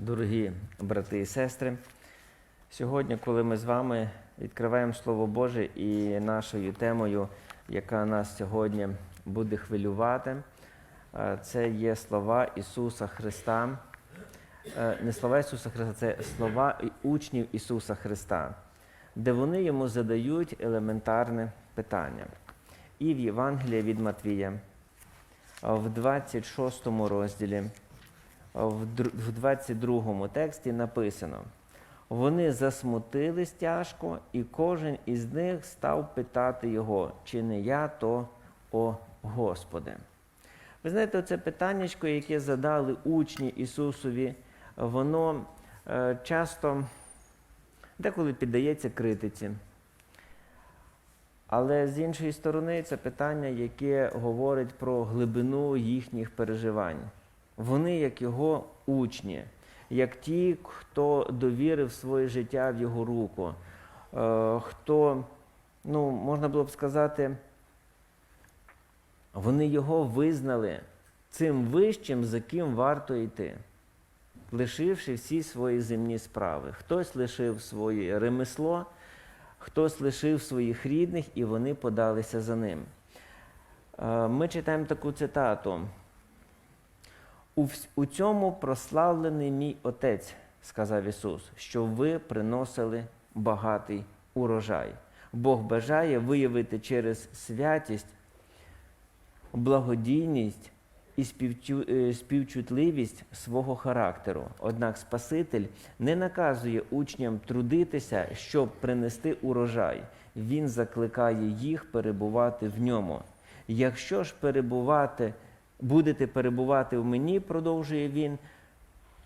дорогі брати і сестри. Сьогодні, коли ми з вами відкриваємо Слово Боже і нашою темою, яка нас сьогодні буде хвилювати, це є слова Ісуса Христа. Не слова Ісуса Христа, це слова учнів Ісуса Христа, де вони йому задають елементарне питання. І в Євангелії від Матвія, в 26 розділі, в дру- в 22 тексті написано: вони засмутились тяжко, і кожен із них став питати його, чи не я, то о Господи. Ви знаєте, це питаннячко, яке задали учні Ісусові, воно е, часто деколи піддається критиці. Але з іншої сторони, це питання, яке говорить про глибину їхніх переживань. Вони, як його учні, як ті, хто довірив своє життя в його руку, е, хто, ну, можна було б сказати, вони його визнали цим вищим, за ким варто йти, лишивши всі свої земні справи. Хтось лишив своє ремесло, хтось лишив своїх рідних, і вони подалися за ним. Е, Ми читаємо таку цитату. У, цьому прославлений мій Отець, сказав Ісус, що ви приносили багатий урожай. Бог бажає виявити через святість, благодійність і е, співчутливість свого характеру. Однак Спаситель не наказує учням трудитися, щоб принести урожай. Він закликає їх перебувати в ньому. Якщо ж перебувати, будете перебувати в мені, продовжує він,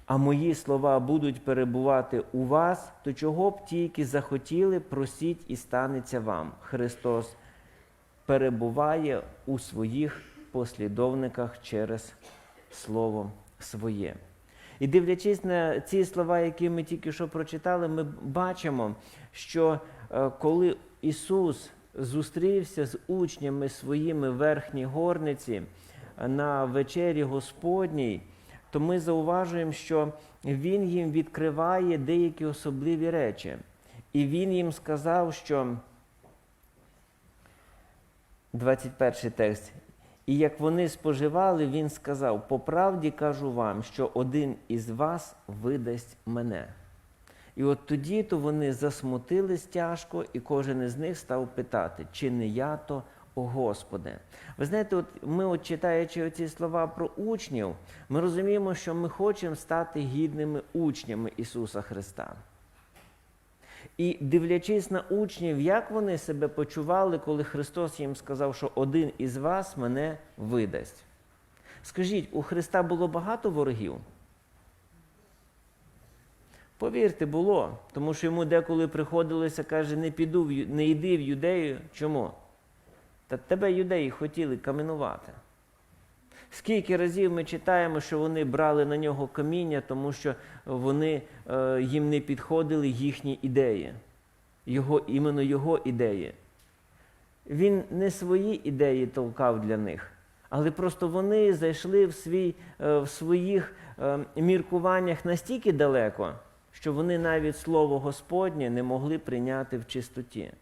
а мої слова будуть перебувати у вас, то чого б тільки захотіли, просіть і станеться вам. Христос перебуває у своїх послідовниках через Слово своє. І дивлячись на ці слова, які ми тільки що прочитали, ми бачимо, що е, коли Ісус зустрівся з учнями своїми в верхній горниці на вечері Господній, то ми зауважуємо, що Він їм відкриває деякі особливі речі. І Він їм сказав, що 21 текст. І як вони споживали, він сказав: по правді кажу вам, що один із вас видасть мене. І от тоді то вони засмутились тяжко, і кожен із них став питати, чи не я то, Господи. Ви знаєте, от ми, от читаючи оці слова про учнів, ми розуміємо, що ми хочемо стати гідними учнями Ісуса Христа. І дивлячись на учнів, як вони себе почували, коли Христос їм сказав, що один із вас мене видасть. Скажіть, у Христа було багато ворогів? Повірте, було. Тому що йому деколи приходилося, каже, не піду, не йди в юдею. Чому? Та тебе юдеї хотіли каменувати. Скільки разів ми читаємо, що вони брали на нього каміння, тому що вони, е, їм не підходили їхні ідеї, його, іменно його ідеї. Він не свої ідеї толкав для них, але просто вони зайшли в, свій, е, в своїх е, міркуваннях настільки далеко, що вони навіть слово Господнє не могли прийняти в чистоті.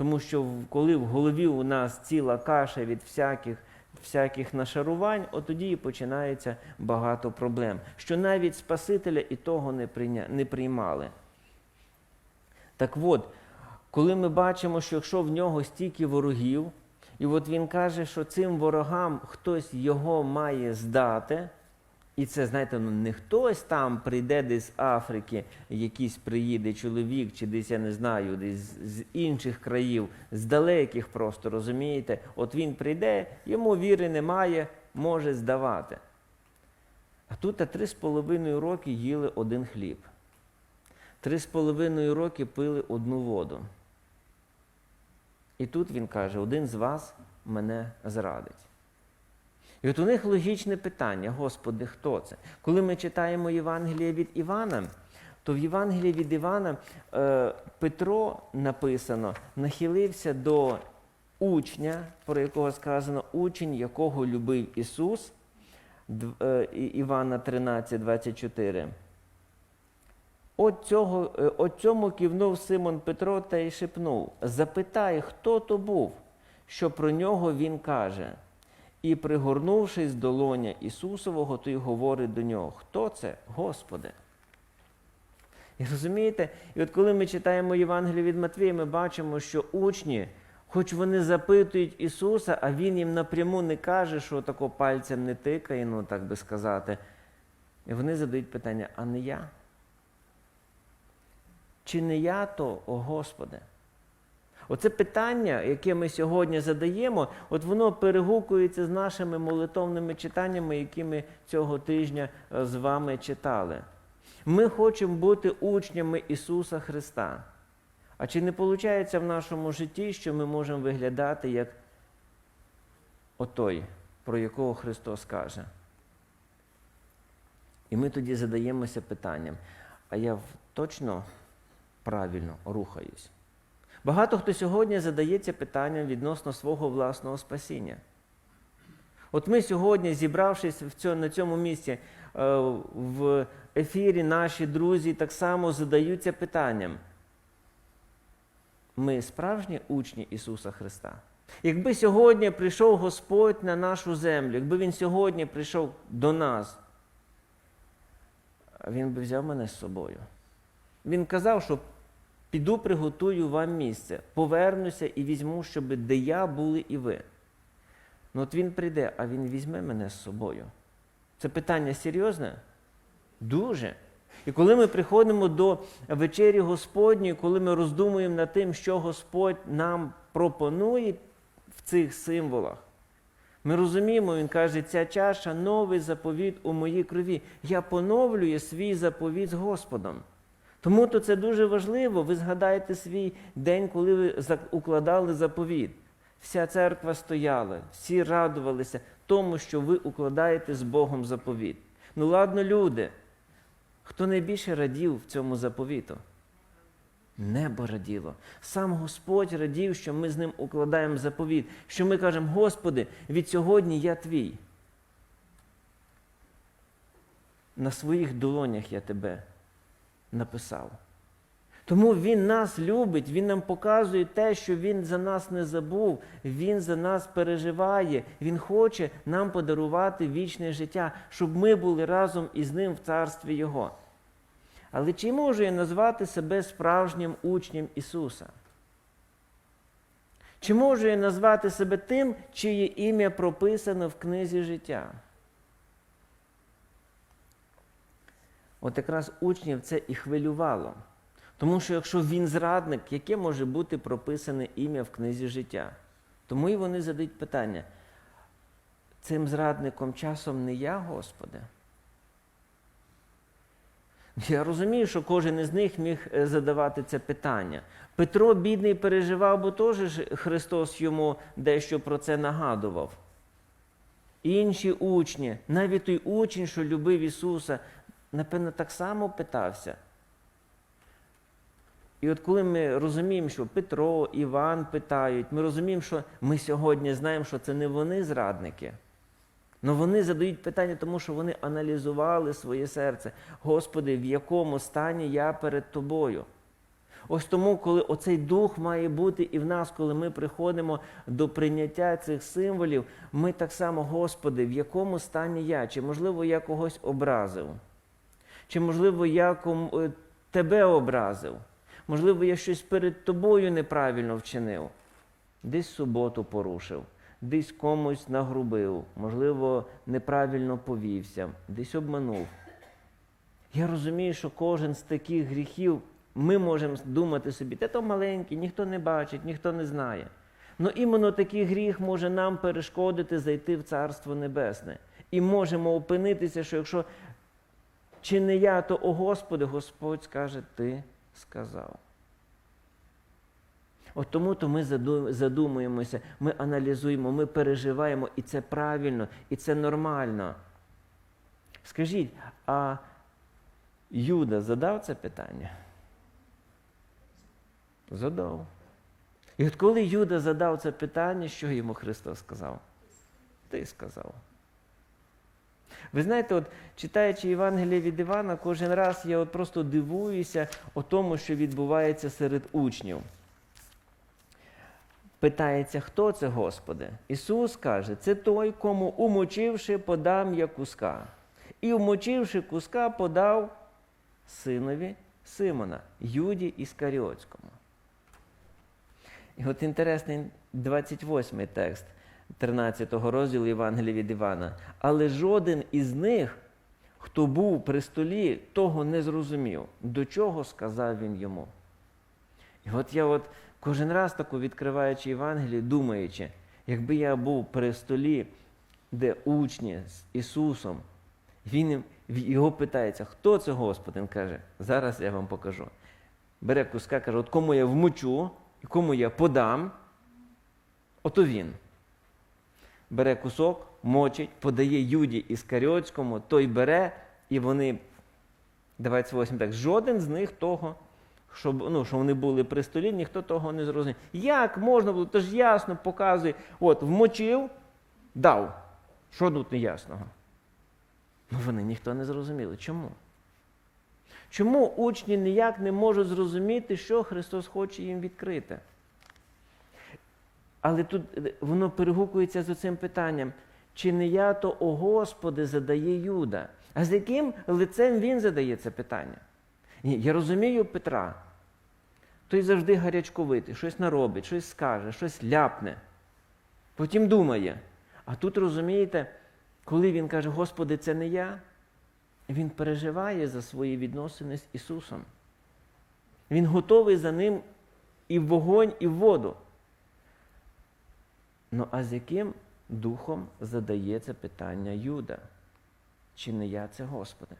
Тому що коли в голові у нас ціла каша від всяких, всяких нашарувань, от тоді і починається багато проблем. Що навіть Спасителя і того не, прийня... не приймали. Так от, коли ми бачимо, що якщо в нього стільки ворогів, і от він каже, що цим ворогам хтось його має здати, і це, знаєте, ну не хтось там прийде десь з Африки, якийсь приїде чоловік, чи десь, я не знаю, десь з- інших країв, з далеких просто, розумієте? От він прийде, йому віри немає, може здавати. А тут три з половиною роки їли один хліб. Три з половиною роки пили одну воду. І тут він каже: один з вас мене зрадить. І от у них логічне питання: Господи, хто це? Коли ми читаємо Євангеліє від Івана, то в Євангелії від Івана е, Петро написано, нахилився до учня, про якого сказано учень, якого любив Ісус, е, Івана 13, 24. От, цього, е, от цьому кивнув Симон Петро та й шепнув: Запитай, хто то був, що про нього він каже. І, пригорнувшись до лоня Ісусового, той говорить до нього: Хто це? Господи. І розумієте, і от коли ми читаємо Євангелію від Матвія, ми бачимо, що учні, хоч вони запитують Ісуса, а Він їм напряму не каже, що тако пальцем не тикає, ну так би сказати. І вони задають питання: а не я? Чи не я то, о Господи? Оце питання, яке ми сьогодні задаємо, от воно перегукується з нашими молитовними читаннями, які ми цього тижня е, з вами читали. Ми хочемо бути учнями Ісуса Христа. А чи не виходить в нашому житті, що ми можемо виглядати як отой, про якого Христос каже? І ми тоді задаємося питанням, а я точно правильно рухаюсь? Багато хто сьогодні задається питанням відносно свого власного спасіння. От ми сьогодні, зібравшись в цьому, на цьому місці, е, в ефірі наші друзі так само задаються питанням. Ми справжні учні Ісуса Христа. Якби сьогодні прийшов Господь на нашу землю, якби Він сьогодні прийшов до нас, Він би взяв мене з собою. Він казав, що піду приготую вам місце, повернуся і візьму, щоб де я були і ви. Ну от він прийде, а він візьме мене з собою. Це питання серйозне? Дуже. І коли ми приходимо до вечері Господньої, коли ми роздумуємо над тим, що Господь нам пропонує в цих символах, ми розуміємо, Він каже, ця чаша новий заповіт у моїй крові. Я поновлюю свій заповіт з Господом. Тому то це дуже важливо. Ви згадаєте свій день, коли ви укладали заповіт. Вся церква стояла, всі радувалися тому, що ви укладаєте з Богом заповіт. Ну ладно, люди, хто найбільше радів в цьому заповіту? Небо раділо. Сам Господь радів, що ми з ним укладаємо заповіт, що ми кажемо, Господи, від сьогодні я твій. На своїх долонях я тебе написав. Тому Він нас любить, Він нам показує те, що Він за нас не забув, Він за нас переживає, Він хоче нам подарувати вічне життя, щоб ми були разом із Ним в царстві Його. Але чи можу я назвати себе справжнім учнем Ісуса? Чи можу я назвати себе тим, чиє ім'я прописано в книзі життя? От якраз учнів це і хвилювало. Тому що якщо він зрадник, яке може бути прописане ім'я в книзі життя? Тому і вони задають питання: цим зрадником часом не я, Господи? Я розумію, що кожен із них міг е, задавати це питання. Петро, бідний, переживав, бо теж Христос йому дещо про це нагадував. Інші учні, навіть той учень, що любив Ісуса, напевно, так само питався. І от коли ми розуміємо, що Петро, Іван питають, ми розуміємо, що ми сьогодні знаємо, що це не вони зрадники. Але вони задають питання, тому що вони аналізували своє серце. Господи, в якому стані я перед тобою? Ось тому, коли оцей дух має бути і в нас, коли ми приходимо до прийняття цих символів, ми так само, Господи, в якому стані я? Чи, можливо, я когось образив? Чи, можливо, я ком... е, тебе образив? Можливо, я щось перед тобою неправильно вчинив, десь суботу порушив, десь комусь нагрубив, можливо, неправильно повівся, десь обманув. Я розумію, що кожен з таких гріхів ми можемо думати собі, те то маленький, ніхто не бачить, ніхто не знає. Ну іменно такий гріх може нам перешкодити зайти в Царство Небесне. І можемо опинитися, що якщо чи не я, то о Господи, Господь скаже, Ти сказав. От тому то ми задумуємося, ми аналізуємо, ми переживаємо, і це правильно, і це нормально. Скажіть, а Юда задав це питання? Задав. І от коли Юда задав це питання, що йому Христос сказав? Ти сказав. Ви знаєте, от читаючи Євангеліє від Івана, кожен раз я от просто дивуюся о тому, що відбувається серед учнів. Питається, хто це, Господи? Ісус каже, це той, кому умочивши, подам я куска. І умочивши куска, подав синові Симона, Юді Іскаріотському. І от інтересний 28 текст 13 розділу Євангелія від Івана. Але жоден із них, хто був при столі, того не зрозумів, до чого сказав він йому. І от я от кожен раз таку відкриваючи Євангеліє, думаючи, якби я був при столі, де учні з Ісусом, він його питається, хто це Господь? Він каже, зараз я вам покажу. Бере куска, каже, от кому я вмочу, кому я подам, ото він. Бере кусок, мочить, подає Юді Іскаріотському, той бере, і вони, 28 так, жоден з них того, щоб, ну, що вони були при столі, ніхто того не зрозумів. Як можна було? Тож ясно показує, от вмочив, дав. Що тут неясного? Ну вони ніхто не зрозуміли. Чому? Чому учні ніяк не можуть зрозуміти, що Христос хоче їм відкрити? Але тут е, воно перегукується з цим питанням, чи не я, то о Господи задає Юда. А з яким лицем він задає це питання? Ні, я розумію Петра. Той завжди гарячковитий, щось наробить, щось скаже, щось ляпне. Потім думає. А тут розумієте, коли він каже, Господи, це не я, він переживає за свої відносини з Ісусом. Він готовий за ним і в вогонь, і в воду. Ну а з яким духом задається питання Юда? Чи не я це Господи?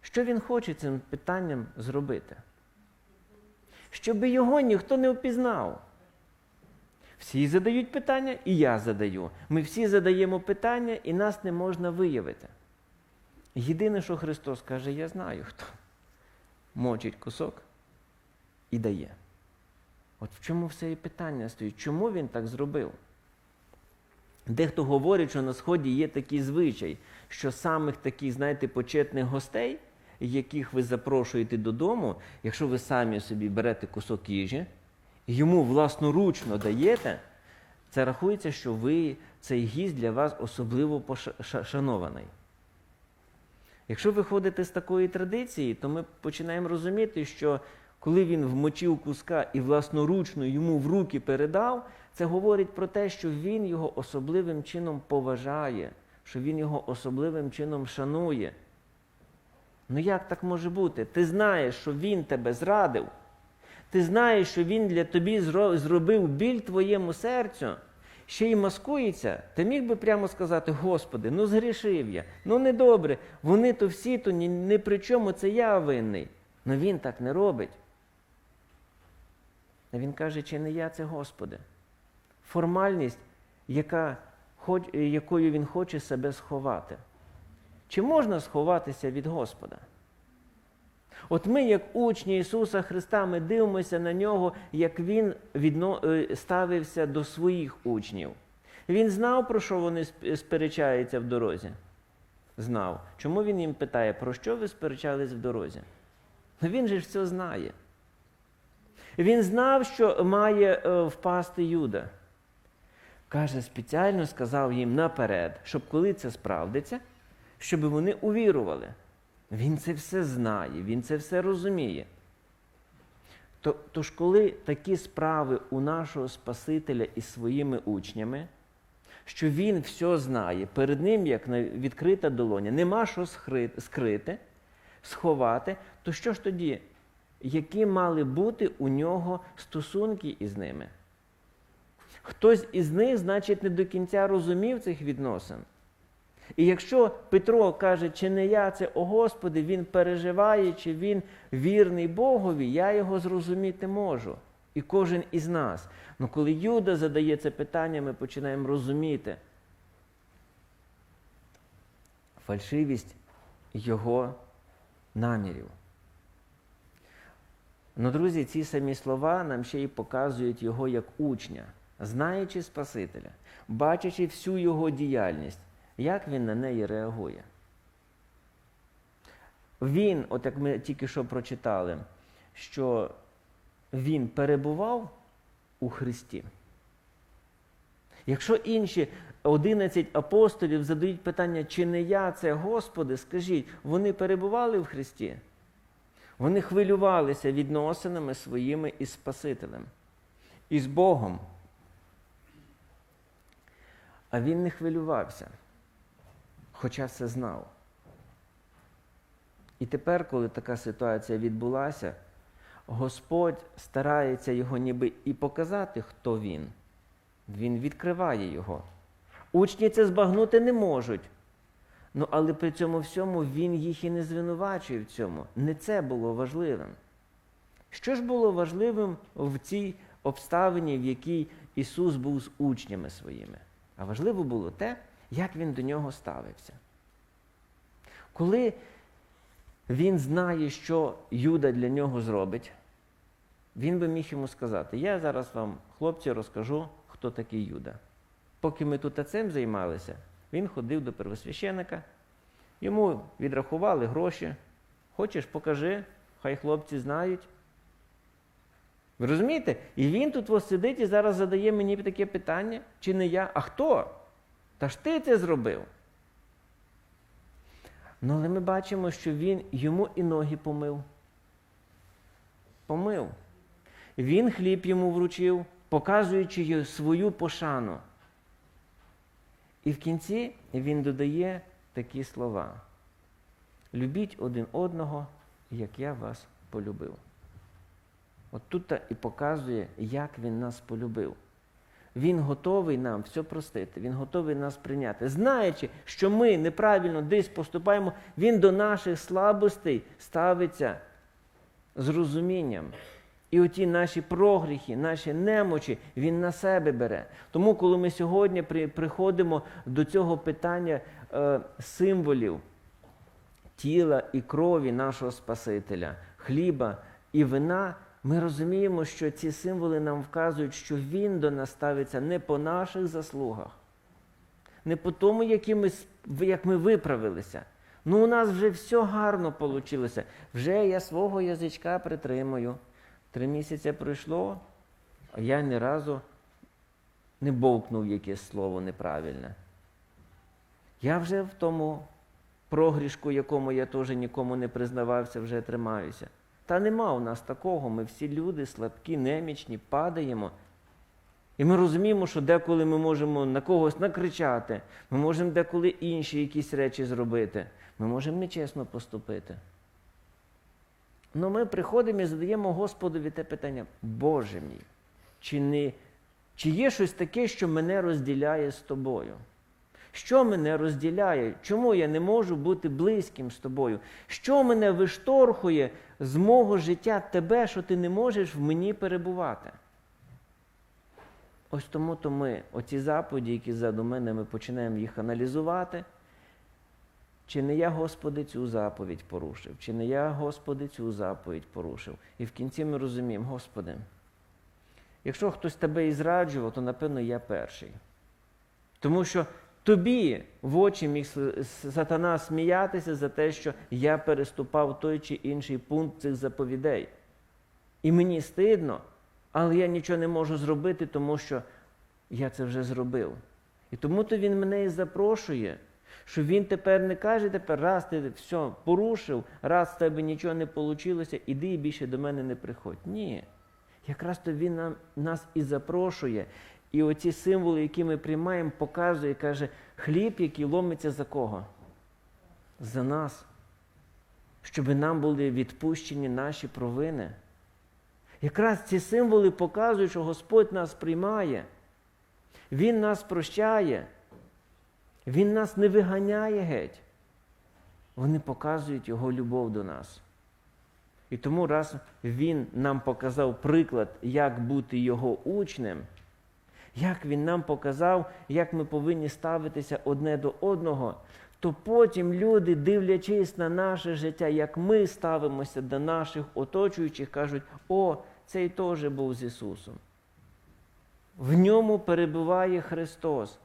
Що він хоче цим питанням зробити? Щоб його ніхто не впізнав. Всі задають питання, і я задаю. Ми всі задаємо питання, і нас не можна виявити. Єдине, що Христос каже, я знаю хто. Мочить кусок і дає. От в чому все і питання стоїть? Чому він так зробив? Дехто говорить, що на Сході є такий звичай, що самих таких, знаєте, почетних гостей, яких ви запрошуєте додому, якщо ви самі собі берете кусок їжі, йому власноручно даєте, це рахується, що ви цей гість для вас особливо пошанований. Якщо ви ходите з такої традиції, то ми починаємо розуміти, що коли він вмочив куска і власноручно йому в руки передав, це говорить про те, що він його особливим чином поважає, що він його особливим чином шанує. Ну як так може бути? Ти знаєш, що він тебе зрадив. Ти знаєш, що він для тобі зробив біль твоєму серцю, ще й маскується, ти міг би прямо сказати, Господи, ну згрішив я, ну недобре, вони то всі, то ні, ні при чому, це я винний. Ну він так не робить. Він каже, чи не я це Господи? Формальність, яка, якою він хоче себе сховати. Чи можна сховатися від Господа? От ми, як учні Ісуса Христа, ми дивимося на нього, як Він відно... ставився до своїх учнів. Він знав, про що вони сперечаються в дорозі? Знав. Чому він їм питає, про що ви сперечались в дорозі? Він же ж все знає. Він знав, що має впасти Юда. Каже, спеціально сказав їм наперед, щоб коли це справдиться, щоб вони увірували. Він це все знає, він це все розуміє. Тож, коли такі справи у нашого Спасителя із своїми учнями, що він все знає, перед ним, як відкрита долоня, нема що скрити, сховати, то що ж тоді? Які мали бути у нього стосунки із ними? Хтось із них, значить, не до кінця розумів цих відносин. І якщо Петро каже, чи не я це, о Господи, він переживає, чи він вірний Богові, я його зрозуміти можу. І кожен із нас. Ну коли Юда задає це питання, ми починаємо розуміти фальшивість його намірів. Ну, друзі, ці самі слова нам ще й показують його як учня, знаючи Спасителя, бачачи всю його діяльність. як він на неї реагує. Він, от як ми тільки що прочитали, що він перебував у Христі. Якщо інші 11 апостолів задають питання, чи не я це, Господи, скажіть, вони перебували в Христі? Вони хвилювалися відносинами своїми із Спасителем, із Богом. А він не хвилювався, хоча все знав. І тепер, коли така ситуація відбулася, Господь старається його ніби і показати, хто він. Він відкриває його. Учні це збагнути не можуть. Ну, але при цьому всьому він їх і не звинувачує в цьому. Не це було важливим. Що ж було важливим в цій обставині, в якій Ісус був з учнями своїми? А важливо було те, як Він до нього ставився. Коли він знає, що Юда для нього зробить, він би міг йому сказати: Я зараз вам, хлопці, розкажу, хто такий Юда. Поки ми тут цим займалися, він ходив до первосвященика, йому відрахували гроші. Хочеш, покажи, хай хлопці знають. Ви розумієте? І він тут сидить і зараз задає мені таке питання, чи не я? А хто? Та ж ти це зробив. Ну, але ми бачимо, що він йому і ноги помив. Помив. Він хліб йому вручив, показуючи свою пошану. І в кінці він додає такі слова: Любіть один одного, як я вас полюбив. От тут і показує, як він нас полюбив. Він готовий нам все простити, він готовий нас прийняти. Знаючи, що ми неправильно десь поступаємо, він до наших слабостей ставиться з розумінням. І оті наші прогріхи, наші немочі він на себе бере. Тому, коли ми сьогодні при, приходимо до цього питання е, символів тіла і крові нашого Спасителя, хліба і вина, ми розуміємо, що ці символи нам вказують, що Він до нас ставиться не по наших заслугах, не по тому, які ми, як ми виправилися. Ну, у нас вже все гарно вийшло. Вже я свого язичка притримую. Три місяці пройшло, а я ні разу не бовкнув якесь слово неправильне. Я вже в тому прогрішку, якому я теж нікому не признавався, вже тримаюся. Та нема у нас такого. Ми всі люди слабкі, немічні, падаємо. І ми розуміємо, що деколи ми можемо на когось накричати, ми можемо деколи інші якісь речі зробити. Ми можемо нечесно поступити. Ну ми приходимо і задаємо Господові те питання, Боже мій, чи, не, чи є щось таке, що мене розділяє з тобою? Що мене розділяє? Чому я не можу бути близьким з тобою? Що мене вишторхує з мого життя тебе, що ти не можеш в мені перебувати? Ось тому то ми, оці заповіді, які ззаду мене, ми починаємо їх аналізувати. Чи не я, Господи, цю заповідь порушив, чи не я, Господи, цю заповідь порушив. І в кінці ми розуміємо, Господи, якщо хтось тебе і зраджував, то напевно я перший. Тому що тобі в очі міг сатана сміятися за те, що я переступав той чи інший пункт цих заповідей. І мені стидно, але я нічого не можу зробити, тому що я це вже зробив. І тому то він мене і запрошує. Що він тепер не каже, тепер раз ти все порушив, раз в тебе нічого не вийшло, іди і більше до мене не приходь. Ні. Якраз то він нам, нас і запрошує. І оці символи, які ми приймаємо, показує, каже, хліб, який ломиться за кого? За нас. Щоб нам були відпущені наші провини. Якраз ці символи показують, що Господь нас приймає. Він нас прощає. Він нас не виганяє геть. Вони показують Його любов до нас. І тому, раз Він нам показав приклад, як бути Його учнем, як Він нам показав, як ми повинні ставитися одне до одного, то потім люди, дивлячись на наше життя, як ми ставимося до наших оточуючих, кажуть, о, цей теж був з Ісусом. В ньому перебуває Христос.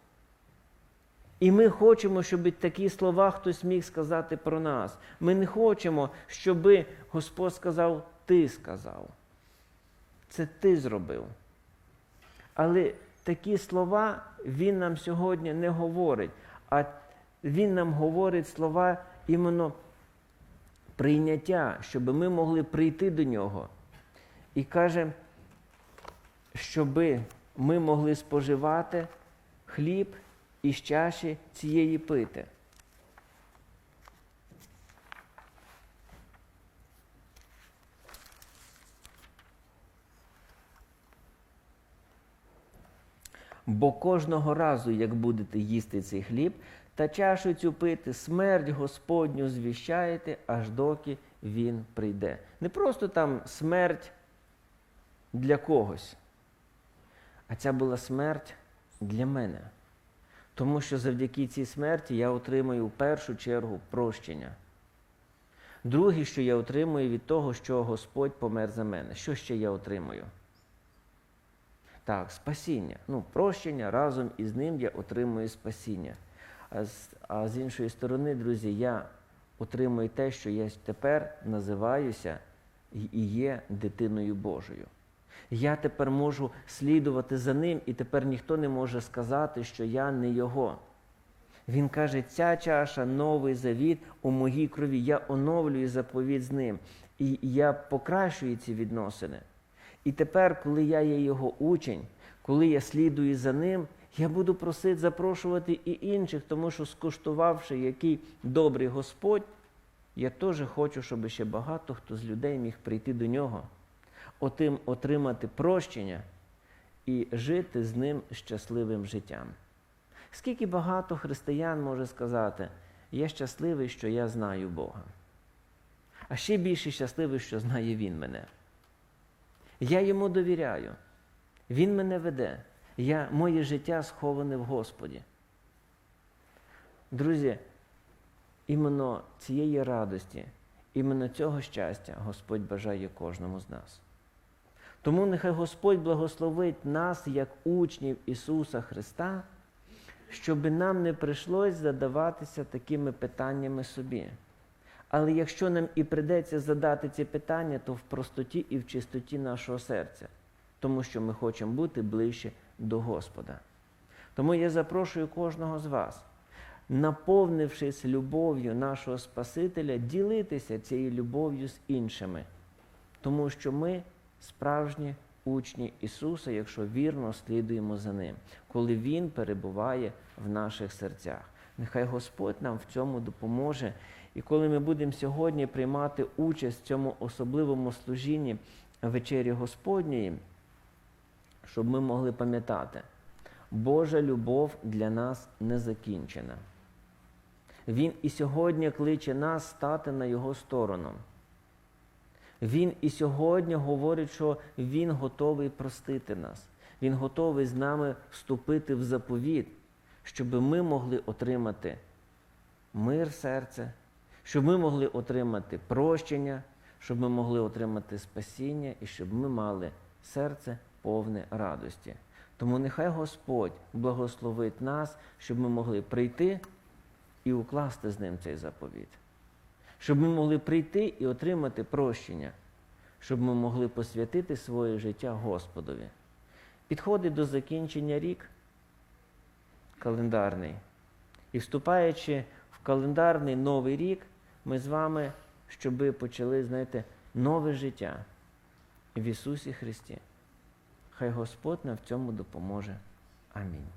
І ми хочемо, щоб такі слова хтось міг сказати про нас. Ми не хочемо, щоб Господь сказав, ти сказав. Це ти зробив. Але такі слова Він нам сьогодні не говорить, а Він нам говорить слова іменно прийняття, щоб ми могли прийти до нього. І каже, щоб ми могли споживати хліб із чаші цієї пити. Бо кожного разу, як будете їсти цей хліб та чашу цю пити, смерть Господню звіщаєте, аж доки він прийде. Не просто там смерть для когось, а ця була смерть для мене. Тому що завдяки цій смерті я отримую в першу чергу прощення. Друге, що я отримую від того, що Господь помер за мене. Що ще я отримую? Так, спасіння. Ну, прощення разом із ним я отримую спасіння. А з, а з іншої сторони, друзі, я отримую те, що я тепер називаюся і є дитиною Божою. Я тепер можу слідувати за ним, і тепер ніхто не може сказати, що я не його. Він каже, ця чаша, новий завіт у моїй крові. Я оновлюю заповідь з ним. І я покращую ці відносини. І тепер, коли я є його учень, коли я слідую за ним, я буду просити запрошувати і інших, тому що, скуштувавши, який добрий Господь, я теж хочу, щоб ще багато хто з людей міг прийти до нього, отримати прощення і жити з ним щасливим життям. Скільки багато християн може сказати, я щасливий, що я знаю Бога. А ще більше щасливий, що знає Він мене. Я йому довіряю. Він мене веде. Я, Моє життя сховане в Господі. Друзі, іменно цієї радості, іменно цього щастя Господь бажає кожному з нас. Тому нехай Господь благословить нас як учнів Ісуса Христа, щоб нам не прийшлось задаватися такими питаннями собі. Але якщо нам і придеться задати ці питання, то в простоті і в чистоті нашого серця, тому що ми хочемо бути ближче до Господа. Тому я запрошую кожного з вас, наповнившись любов'ю нашого Спасителя, ділитися цією любов'ю з іншими, тому що ми справжні учні Ісуса, якщо вірно слідуємо за Ним, коли Він перебуває в наших серцях. Нехай Господь нам в цьому допоможе. І коли ми будемо сьогодні приймати участь в цьому особливому служінні вечері Господньої, щоб ми могли пам'ятати, Божа любов для нас не закінчена. Він і сьогодні кличе нас стати на Його сторону. Він і сьогодні говорить, що Він готовий простити нас. Він готовий з нами вступити в заповіт, щоб ми могли отримати мир серця, щоб ми могли отримати прощення, щоб ми могли отримати спасіння і щоб ми мали серце повне радості. Тому нехай Господь благословить нас, щоб ми могли прийти і укласти з ним цей заповіт. Щоб ми могли прийти і отримати прощення, щоб ми могли посвятити своє життя Господові. Підходить до закінчення рік календарний. І вступаючи в календарний новий рік, ми з вами, щоби почали, знаєте, нове життя в Ісусі Христі. Хай Господь нам в цьому допоможе. Амінь.